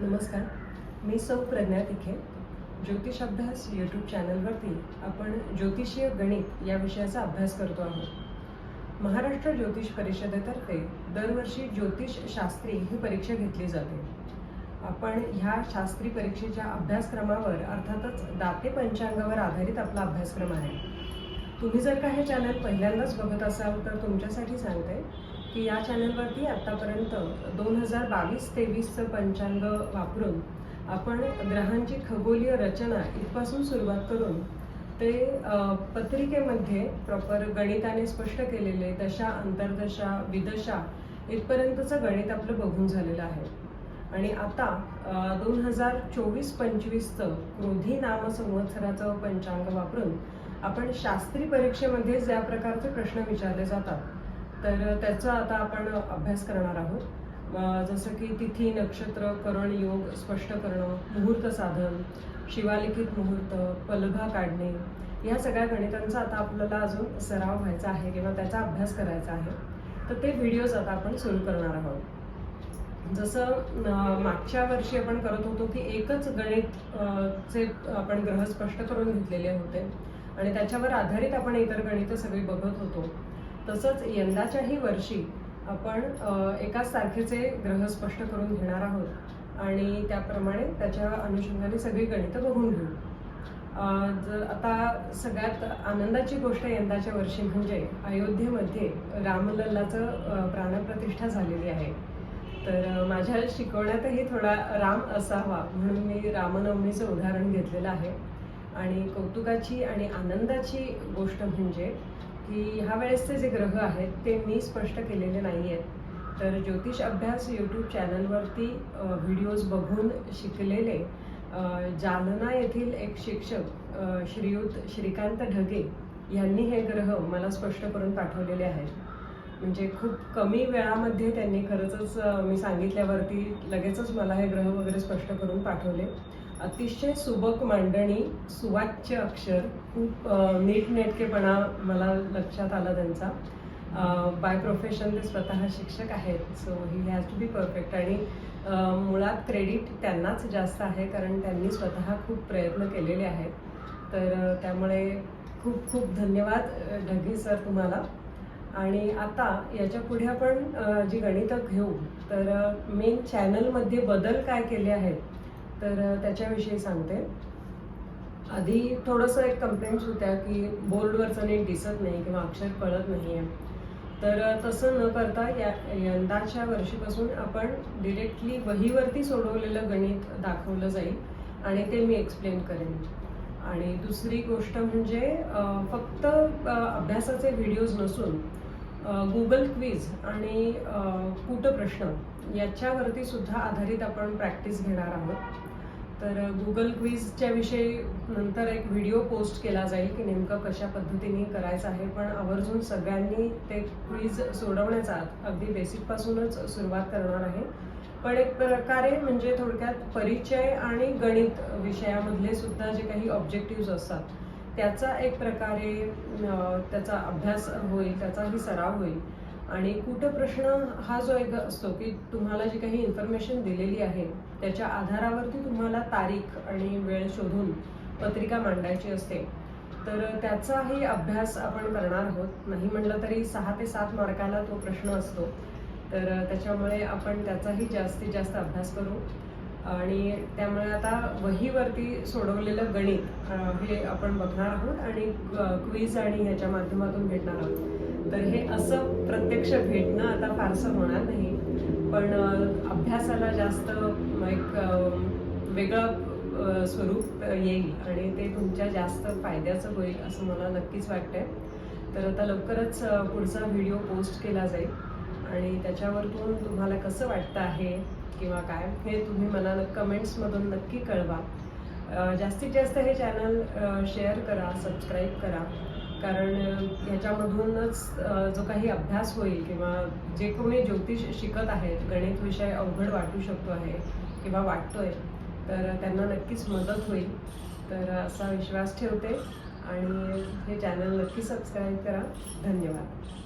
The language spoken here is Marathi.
नमस्कार. मी सौ प्रज्ञा तिखे. ज्योतिष अभ्यास यूट्यूब चॅनलवरती आपण ज्योतिषीय गणित या विषयाचा अभ्यास करतो आहोत. महाराष्ट्र ज्योतिष परिषदेतर्फे दरवर्षी ज्योतिष शास्त्री ही परीक्षा घेतली जाते. आपण ह्या शास्त्री परीक्षेच्या अभ्यासक्रमावर अर्थातच दाते पंचांगावर आधारित आपला अभ्यासक्रम आहे. तुम्ही जर का हे चॅनल पहिल्यांदाच बघत असाल तर तुमच्यासाठी सांगते की या चॅनलवरती आतापर्यंत दोन हजार बावीस तेवीसचं पंचांग वापरून आपण ग्रहांची खगोलीय रचना इथपासून सुरुवात करून ते पत्रिकेमध्ये प्रॉपर गणिताने स्पष्ट केलेले दशा अंतर्दशा विदशा इथपर्यंतचं गणित आपलं बघून झालेलं आहे. आणि आता दोन हजार चोवीस पंचवीसचं क्रोधी नाम संवत्सराचं पंचांग वापरून आपण शास्त्री परीक्षेमध्ये ज्या प्रकारचे प्रश्न विचारले जातात तर त्याचा आता आपण अभ्यास करणार आहोत. जसं की तिथी नक्षत्र करण योग स्पष्ट करणं मुहूर्त साधन शिवालिखित मुहूर्त पलभा काढणे या सगळ्या गणितांचा आता आपल्याला अजून सराव व्हायचा आहे किंवा त्याचा अभ्यास करायचा आहे. तर ते व्हिडिओज आता आपण सुरू करणार आहोत. जसं मागच्या वर्षी आपण करत होतो की एकच गणित चे आपण ग्रह स्पष्ट करून घेतलेले होते. आणि त्याच्यावर आधारित आपण इतर गणितं सगळी बघत होतो. तसंच यंदाच्याही वर्षी आपण एकाच तारखेचे ग्रह स्पष्ट करून घेणार आहोत. आणि त्याप्रमाणे त्याच्या अनुषंगाने सगळी गणितं बघून घेऊ. जर आता सगळ्यात आनंदाची गोष्ट यंदाच्या वर्षी म्हणजे अयोध्येमध्ये रामलल्लाचं प्राणप्रतिष्ठा झालेली आहे. तर माझ्या शिकवण्यातही थोडा राम असावा म्हणून मी रामनवमीचं उदाहरण घेतलेलं आहे. आणि कौतुकाची आणि आनंदाची गोष्ट म्हणजे की ह्या वेळेसचे जे ग्रह आहेत ते मी स्पष्ट केलेले नाही आहेत तर ज्योतिष अभ्यास यूट्यूब चॅनलवरती व्हिडिओज बघून शिकलेले जालना येथील एक शिक्षक श्रीयुत श्रीकांत ढगे यांनी हे ग्रह मला स्पष्ट करून पाठवलेले आहेत. म्हणजे खूप कमी वेळामध्ये त्यांनी खरंच मी सांगितल्यावरती लगेचच मला हे ग्रह वगैरे स्पष्ट करून पाठवले. अतिशय सुबक मांडणी सुवाच्य अक्षर खूप नीटनेटकेपणा मला लक्षात आला त्यांचा. बाय प्रोफेशन ते स्वतः शिक्षक आहेत so he has to be perfect आणि मुळात क्रेडिट त्यांनाच जास्त आहे कारण त्यांनी स्वतः खूप प्रयत्न केलेले आहेत. तर त्यामुळे खूप खूप धन्यवाद ढगे सर तुम्हाला. आणि आता याच्यापुढे आपण जी गणितं घेऊ तर मेन चॅनलमध्ये बदल काय केले आहेत? तर त्याच्याविषयी सांगते. आधी थोडंसं एक कंप्लेंट्स होत्या की बोर्डवरचं नीट दिसत नाही किंवा अक्षर कळत नाही आहे तर तसं न करता या यंदाच्या वर्षीपासून आपण डिरेक्टली वहीवरती सोडवलेलं गणित दाखवलं जाईल आणि ते मी एक्सप्लेन करेन. आणि दुसरी गोष्ट म्हणजे फक्त अभ्यासाचे व्हिडिओज नसून गुगल क्विज आणि कुठं कूटप्रश्न याच्यावरती सुद्धा आधारित आपण प्रॅक्टिस घेणार आहोत. तर गुगल क्विजच्या विषयी नंतर एक व्हिडिओ पोस्ट केला जाईल की नेमकं कशा पद्धतीने करायचं आहे. पण आवर्जून सगळ्यांनी ते क्विज सोडवण्याचा अगदी बेसिकपासूनच सुरुवात करणार आहे. पण एक प्रकारे म्हणजे थोडक्यात परिचय आणि गणित विषयामधले सुद्धा जे काही ऑब्जेक्टिव्ह असतात त्याचा एक प्रकारे त्याचा अभ्यास होईल त्याचाही सराव होईल. आणि कुठं प्रश्न हा जो एक असतो की तुम्हाला जी काही इन्फॉर्मेशन दिलेली आहे त्याच्या आधारावरती तुम्हाला तारीख आणि वेळ शोधून पत्रिका मांडायची असते. तर त्याचाही अभ्यास आपण करणार आहोत. नाही म्हटलं तरी सहा ते सात मार्काला तो प्रश्न असतो. तर त्याच्यामुळे आपण त्याचाही जास्तीत जास्त अभ्यास करू. आणि त्यामुळे आता वहीवरती सोडवलेलं गणित हे आपण बघणार आहोत आणि क्विज आणि ह्याच्या माध्यमातून भेटणार आहोत. तर हे असं प्रत्यक्ष भेटणं आता फारसं होणार नाही. पण अभ्यासाला जास्त एक वेगळं स्वरूप येईल आणि ते तुमच्या जास्त फायद्याचं होईल असं मला नक्कीच वाटतंय. तर आता लवकरच पुढचा व्हिडिओ पोस्ट केला जाईल आणि त्याच्यावरतून तुम्हाला कसं वाटतं आहे किंवा काय हे तुम्ही मला कमेंट्समधून नक्की कळवा. जास्तीत जास्त हे चॅनल शेअर करा सबस्क्राईब करा. कारण ह्याच्यामधूनच जो काही अभ्यास होईल किंवा जे कोणी ज्योतिष शिकत आहेत गणित विषय अवघड वाटू शकतो आहे किंवा वाटतोय तर त्यांना नक्कीच मदत होईल. तर असा विश्वास ठेवते आणि हे चॅनल नक्की सबस्क्राईब करा. धन्यवाद.